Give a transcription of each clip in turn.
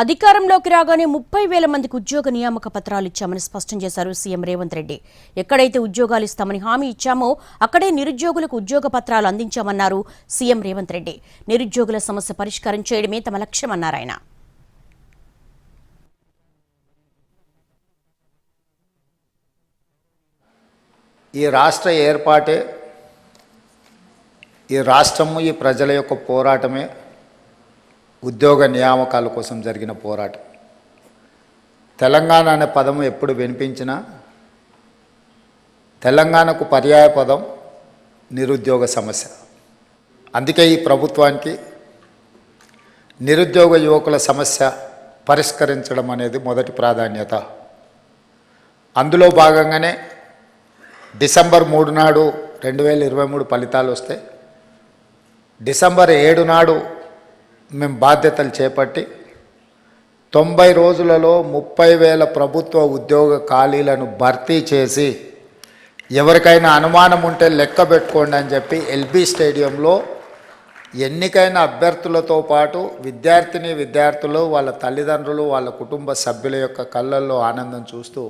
అధికారంలోకి రాగానే ముప్పై వేల మందికి ఉద్యోగ నియామక పత్రాలు ఇచ్చామని స్పష్టం చేశారు సీఎం రేవంత్ రెడ్డి. ఎక్కడైతే ఉద్యోగాలు ఇస్తామని హామీ ఇచ్చామో అక్కడే నిరుద్యోగులకు ఉద్యోగ పత్రాలు అందించామన్నారు సీఎం రేవంత్ రెడ్డి. నిరుద్యోగుల సమస్య పరిష్కారం చేయడమే తమ లక్ష్యమన్నారు ఆయన. ఈ రాష్ట్ర ఏర్పాటే ఈ రాష్ట్రము ఈ ప్రజల యొక్క పోరాటమే ఉద్యోగ నియామకాల కోసం జరిగిన పోరాటం. తెలంగాణ అనే పదం ఎప్పుడు వినిపించినా తెలంగాణకు పర్యాయ పదం నిరుద్యోగ సమస్య. అందుకే ఈ ప్రభుత్వానికి నిరుద్యోగ యువకుల సమస్య పరిష్కరించడం అనేది మొదటి ప్రాధాన్యత. అందులో భాగంగానే డిసెంబర్ మూడు నాడు రెండు వేల ఇరవై మూడు ఫలితాలు వస్తే డిసెంబర్ ఏడు నాడు మేము బాధ్యతలు చేపట్టి తొంభై రోజులలో ముప్పై వేల ప్రభుత్వ ఉద్యోగ ఖాళీలను భర్తీ చేసి ఎవరికైనా అనుమానం ఉంటే లెక్క పెట్టుకోండి అని చెప్పి ఎల్బీ స్టేడియంలో ఎన్నికైన అభ్యర్థులతో పాటు విద్యార్థిని విద్యార్థులు వాళ్ళ తల్లిదండ్రులు వాళ్ళ కుటుంబ సభ్యుల యొక్క కళ్ళల్లో ఆనందం చూస్తూ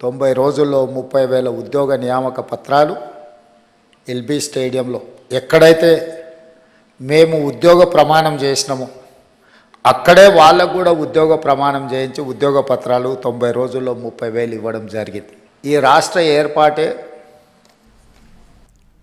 తొంభై రోజుల్లో ముప్పై వేల ఉద్యోగ నియామక పత్రాలు ఎల్బీ స్టేడియంలో ఎక్కడైతే మేము ఉద్యోగ ప్రమాణం చేసినాము. అక్కడే వాళ్ళకు కూడా ఉద్యోగ ప్రమాణం చేయించి ఉద్యోగ పత్రాలు తొంభై రోజుల్లో ముప్పై వేలు ఇవ్వడం జరిగింది. ఈ రాష్ట్ర ఏర్పాటే